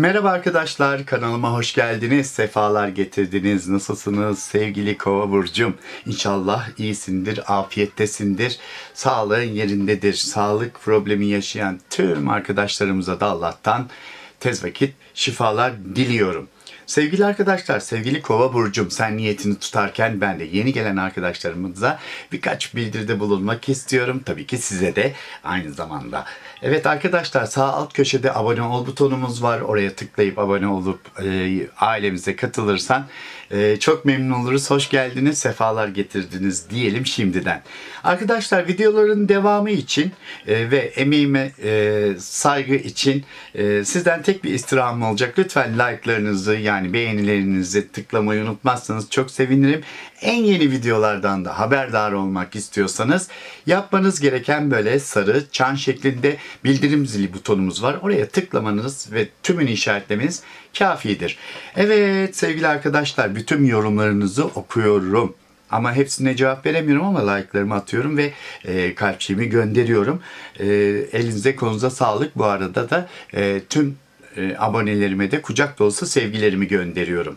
Merhaba arkadaşlar, kanalıma hoş geldiniz, sefalar getirdiniz. Nasılsınız sevgili Kova burcum? İnşallah iyisindir, afiyettesindir, sağlığın yerindedir. Sağlık problemi yaşayan tüm arkadaşlarımıza da Allah'tan tez vakit şifalar diliyorum. Sevgili arkadaşlar, sevgili Kova burcum, sen niyetini tutarken ben de yeni gelen arkadaşlarımıza birkaç bildiride bulunmak istiyorum. Tabii ki size de aynı zamanda. Evet arkadaşlar, sağ alt köşede abone ol butonumuz var. Oraya tıklayıp abone olup e, ailemize katılırsan e, çok memnun oluruz. Hoş geldiniz, sefalar getirdiniz diyelim şimdiden. Arkadaşlar videoların devamı için e, ve emeğime e, saygı için e, sizden tek bir istirhamım olacak. Lütfen like'larınızı yani beğenilerinizi tıklamayı unutmazsanız çok sevinirim. En yeni videolardan da haberdar olmak istiyorsanız yapmanız gereken böyle sarı çan şeklinde bildirim zili butonumuz var. Oraya tıklamanız ve tümünü işaretlemeniz kafidir. Evet sevgili arkadaşlar bütün yorumlarınızı okuyorum. Ama hepsine cevap veremiyorum ama like'larımı atıyorum ve e, kalpçiğimi gönderiyorum. E, elinize kolunuza sağlık. Bu arada da e, tüm e, abonelerime de kucak dolusu sevgilerimi gönderiyorum.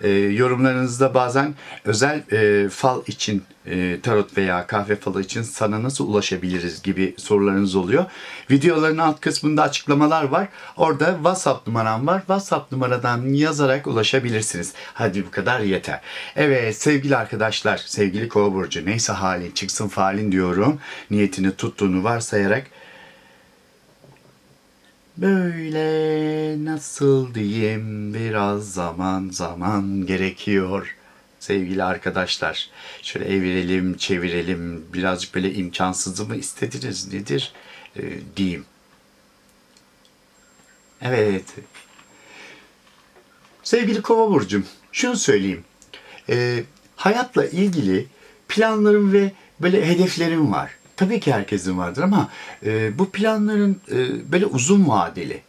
E, yorumlarınızda bazen özel e, fal için e, tarot veya kahve falı için sana nasıl ulaşabiliriz gibi sorularınız oluyor. Videoların alt kısmında açıklamalar var. Orada WhatsApp numaram var. WhatsApp numaradan yazarak ulaşabilirsiniz. Hadi bu kadar yeter. Evet sevgili arkadaşlar, sevgili kova burcu neyse halin çıksın falin diyorum. Niyetini tuttuğunu varsayarak Böyle nasıl diyeyim biraz zaman zaman gerekiyor sevgili arkadaşlar. Şöyle evirelim çevirelim birazcık böyle imkansızı mı istediniz nedir ee, diyeyim. Evet. Sevgili kova burcum şunu söyleyeyim. Ee, hayatla ilgili planlarım ve böyle hedeflerim var. Tabii ki herkesin vardır ama e, bu planların e, böyle uzun vadeli.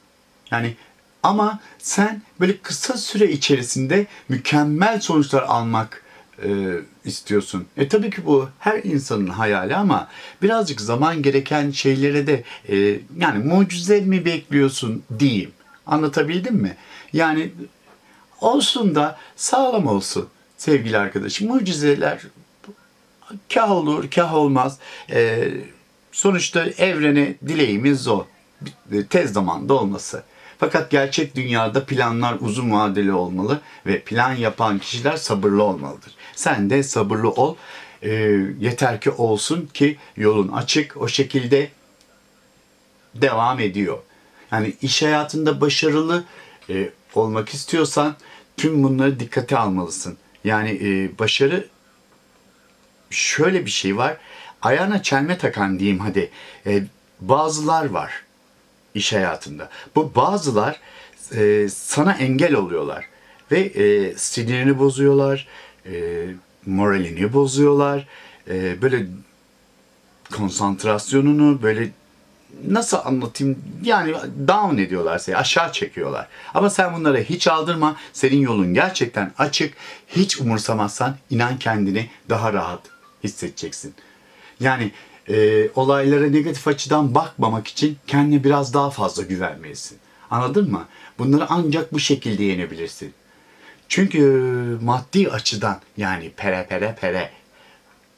Yani ama sen böyle kısa süre içerisinde mükemmel sonuçlar almak e, istiyorsun. E tabii ki bu her insanın hayali ama birazcık zaman gereken şeylere de e, yani mucize mi bekliyorsun diyeyim. Anlatabildim mi? Yani olsun da sağlam olsun sevgili arkadaşım. Mucizeler kah olur kah olmaz. Ee, sonuçta evrene dileğimiz o. Tez zamanda olması. Fakat gerçek dünyada planlar uzun vadeli olmalı ve plan yapan kişiler sabırlı olmalıdır. Sen de sabırlı ol. Ee, yeter ki olsun ki yolun açık. O şekilde devam ediyor. Yani iş hayatında başarılı e, olmak istiyorsan tüm bunları dikkate almalısın. Yani e, başarı şöyle bir şey var. Ayağına çelme takan diyeyim hadi. E, bazılar var iş hayatında. Bu bazılar e, sana engel oluyorlar ve e, sinirini bozuyorlar, e, moralini bozuyorlar, e, böyle konsantrasyonunu böyle nasıl anlatayım yani down ediyorlar seni aşağı çekiyorlar. Ama sen bunlara hiç aldırma. Senin yolun gerçekten açık. Hiç umursamazsan inan kendini daha rahat hissedeceksin. Yani e, olaylara negatif açıdan bakmamak için kendine biraz daha fazla güvenmelisin. Anladın mı? Bunları ancak bu şekilde yenebilirsin. Çünkü maddi açıdan yani pere pere pere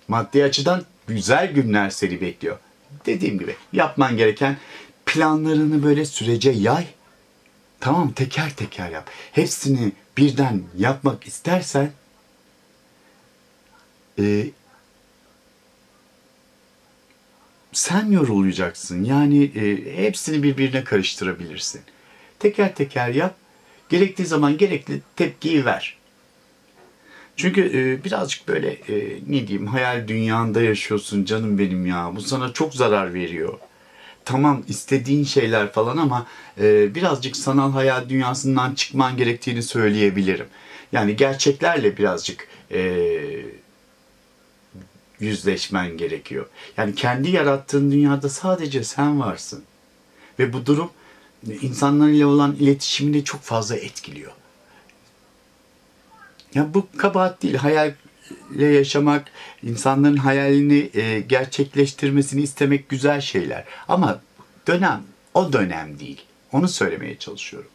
maddi açıdan güzel günler seni bekliyor. Dediğim gibi yapman gereken planlarını böyle sürece yay. Tamam teker teker yap. Hepsini birden yapmak istersen e, sen yorulacaksın. Yani e, hepsini birbirine karıştırabilirsin. Teker teker yap. Gerektiği zaman gerekli tepkiyi ver. Çünkü e, birazcık böyle e, ne diyeyim hayal dünyanda yaşıyorsun canım benim ya. Bu sana çok zarar veriyor. Tamam istediğin şeyler falan ama e, birazcık sanal hayal dünyasından çıkman gerektiğini söyleyebilirim. Yani gerçeklerle birazcık e, yüzleşmen gerekiyor. Yani kendi yarattığın dünyada sadece sen varsın. Ve bu durum insanlarla olan iletişimini çok fazla etkiliyor. Ya bu kabahat değil. Hayalle yaşamak, insanların hayalini e, gerçekleştirmesini istemek güzel şeyler. Ama dönem o dönem değil. Onu söylemeye çalışıyorum.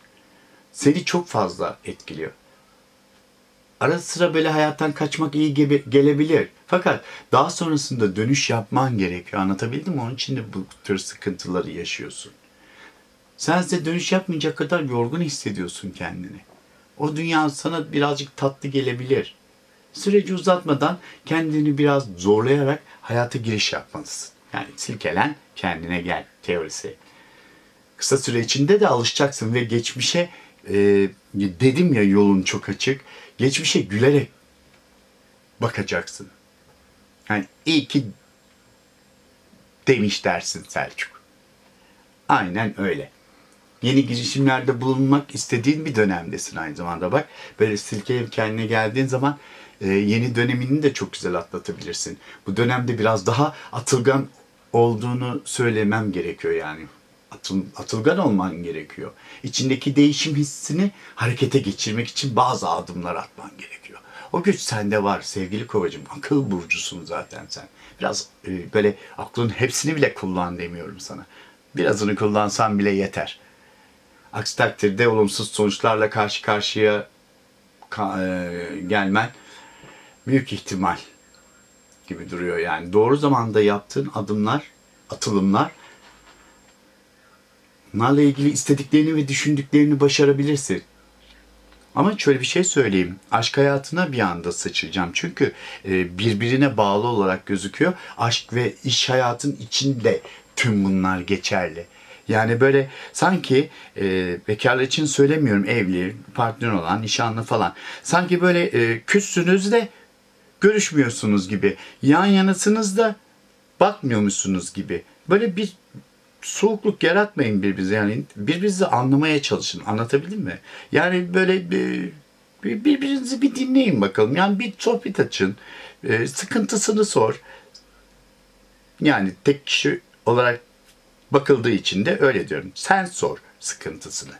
seni çok fazla etkiliyor. Ara sıra böyle hayattan kaçmak iyi gelebilir. Fakat daha sonrasında dönüş yapman gerekiyor. Anlatabildim mi? Onun için de bu tür sıkıntıları yaşıyorsun. Sen size dönüş yapmayacak kadar yorgun hissediyorsun kendini. O dünya sana birazcık tatlı gelebilir. Süreci uzatmadan kendini biraz zorlayarak hayata giriş yapmalısın. Yani silkelen kendine gel teorisi. Kısa süre içinde de alışacaksın ve geçmişe e, dedim ya yolun çok açık. Geçmişe gülerek bakacaksın. Yani iyi ki demiş dersin Selçuk. Aynen öyle. Yeni girişimlerde bulunmak istediğin bir dönemdesin aynı zamanda bak. Böyle silkeleyip kendine geldiğin zaman e, yeni dönemini de çok güzel atlatabilirsin. Bu dönemde biraz daha atılgan olduğunu söylemem gerekiyor yani. Atıl, atılgan olman gerekiyor. İçindeki değişim hissini harekete geçirmek için bazı adımlar atman gerekiyor. O güç sende var sevgili kovacım. Akıl burcusun zaten sen. Biraz e, böyle aklın hepsini bile kullan demiyorum sana. Birazını kullansan bile yeter. Aksi takdirde olumsuz sonuçlarla karşı karşıya ka- e, gelmen büyük ihtimal gibi duruyor yani. Doğru zamanda yaptığın adımlar, atılımlar bunlarla ilgili istediklerini ve düşündüklerini başarabilirsin. Ama şöyle bir şey söyleyeyim. Aşk hayatına bir anda sıçrayacağım. Çünkü e, birbirine bağlı olarak gözüküyor. Aşk ve iş hayatın içinde tüm bunlar geçerli. Yani böyle sanki e, bekarlar için söylemiyorum evli, partner olan, nişanlı falan. Sanki böyle e, küssünüz de görüşmüyorsunuz gibi. Yan yanasınız da bakmıyormuşsunuz gibi. Böyle bir soğukluk yaratmayın birbirinize yani birbirinizi anlamaya çalışın anlatabildim mi? Yani böyle bir, bir- birbirinizi bir dinleyin bakalım yani bir sohbet açın Ee, sıkıntısını sor yani tek kişi olarak bakıldığı için de öyle diyorum sen sor sıkıntısını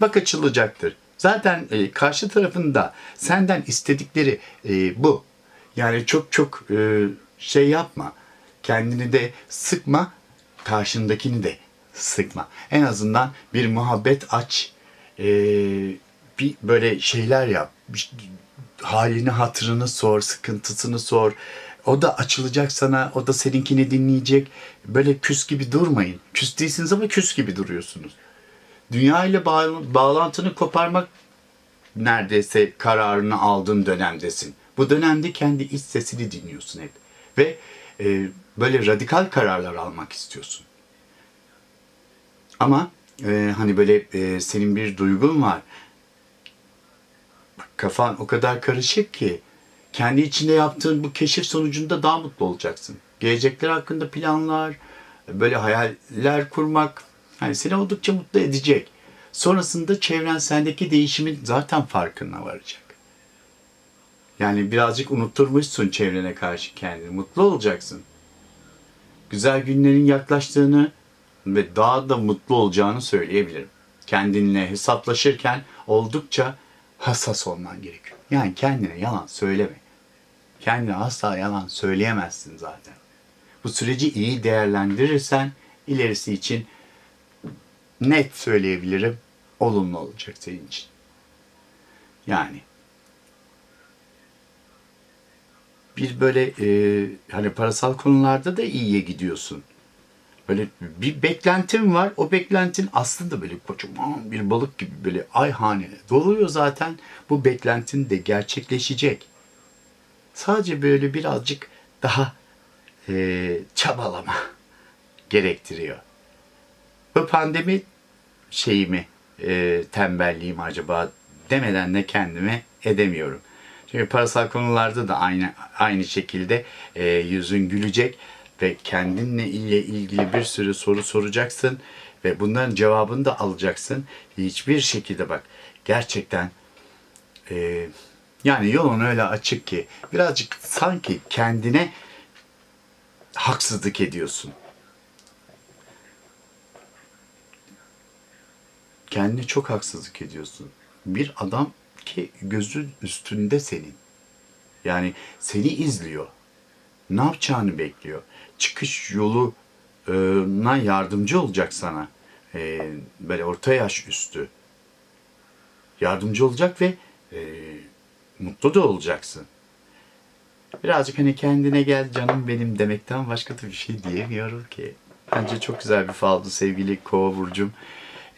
bak açılacaktır. Zaten e, karşı tarafında senden istedikleri e, bu. Yani çok çok e, şey yapma. Kendini de sıkma, karşındakini de sıkma. En azından bir muhabbet aç. E, bir böyle şeyler yap. Halini hatırını sor, sıkıntısını sor. O da açılacak sana, o da seninkini dinleyecek. Böyle küs gibi durmayın. Küs değilsiniz ama küs gibi duruyorsunuz dünya ile bağ- bağlantını koparmak neredeyse kararını aldığın dönemdesin. Bu dönemde kendi iç sesini dinliyorsun hep. Ve e, böyle radikal kararlar almak istiyorsun. Ama e, hani böyle e, senin bir duygun var. Kafan o kadar karışık ki kendi içinde yaptığın bu keşif sonucunda daha mutlu olacaksın. Gelecekler hakkında planlar, böyle hayaller kurmak hani seni oldukça mutlu edecek. Sonrasında çevren sendeki değişimin zaten farkına varacak. Yani birazcık unutturmuşsun çevrene karşı kendini. Mutlu olacaksın. Güzel günlerin yaklaştığını ve daha da mutlu olacağını söyleyebilirim. Kendinle hesaplaşırken oldukça hassas olman gerekiyor. Yani kendine yalan söyleme. Kendine asla yalan söyleyemezsin zaten. Bu süreci iyi değerlendirirsen ilerisi için net söyleyebilirim olumlu olacak senin için. Yani bir böyle e, hani parasal konularda da iyiye gidiyorsun. Böyle bir beklentin var. O beklentin aslında böyle kocaman bir balık gibi böyle ay hane doluyor zaten. Bu beklentin de gerçekleşecek. Sadece böyle birazcık daha e, çabalama gerektiriyor. Bu pandemi şeyi mi, e, tembelliğim acaba demeden de kendime edemiyorum. Parasal konularda da aynı aynı şekilde e, yüzün gülecek ve kendinle ile ilgili bir sürü soru soracaksın ve bunların cevabını da alacaksın. Hiçbir şekilde bak gerçekten e, yani yolun öyle açık ki birazcık sanki kendine haksızlık ediyorsun. Kendine çok haksızlık ediyorsun. Bir adam ki gözü üstünde senin. Yani seni izliyor. Ne yapacağını bekliyor. Çıkış yoluna yardımcı olacak sana. e, böyle orta yaş üstü yardımcı olacak ve e, mutlu da olacaksın. Birazcık hani kendine gel canım benim demekten başka da bir şey diyemiyorum ki. Bence çok güzel bir faldı sevgili kova burcum.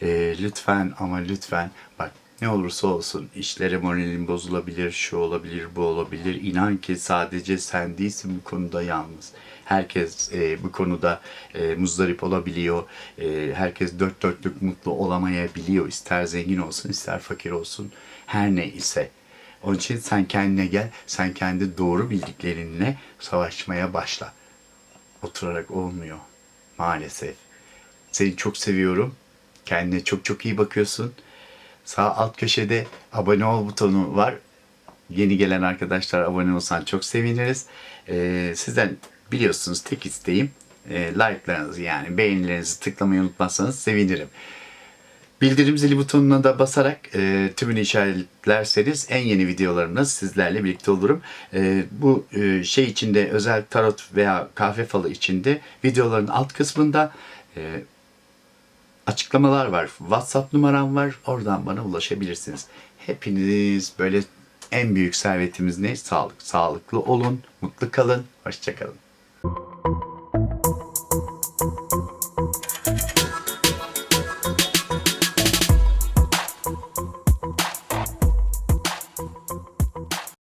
Ee, lütfen ama lütfen bak ne olursa olsun işlere moralin bozulabilir, şu olabilir, bu olabilir. İnan ki sadece sen değilsin bu konuda yalnız. Herkes e, bu konuda e, muzdarip olabiliyor. E, herkes dört dörtlük mutlu olamayabiliyor. İster zengin olsun, ister fakir olsun. Her ne ise. Onun için sen kendine gel, sen kendi doğru bildiklerinle savaşmaya başla. Oturarak olmuyor maalesef. Seni çok seviyorum. Kendine çok çok iyi bakıyorsun. Sağ alt köşede abone ol butonu var. Yeni gelen arkadaşlar abone olsan çok seviniriz. Ee, sizden biliyorsunuz tek isteğim e, like'larınızı yani beğenilerinizi tıklamayı unutmazsanız sevinirim. Bildirim zili butonuna da basarak e, tümünü işaretlerseniz en yeni videolarımda sizlerle birlikte olurum. E, bu e, şey içinde özel tarot veya kahve falı içinde videoların alt kısmında e, açıklamalar var. WhatsApp numaram var. Oradan bana ulaşabilirsiniz. Hepiniz böyle en büyük servetimiz ne? Sağlık. Sağlıklı olun, mutlu kalın, hoşçakalın.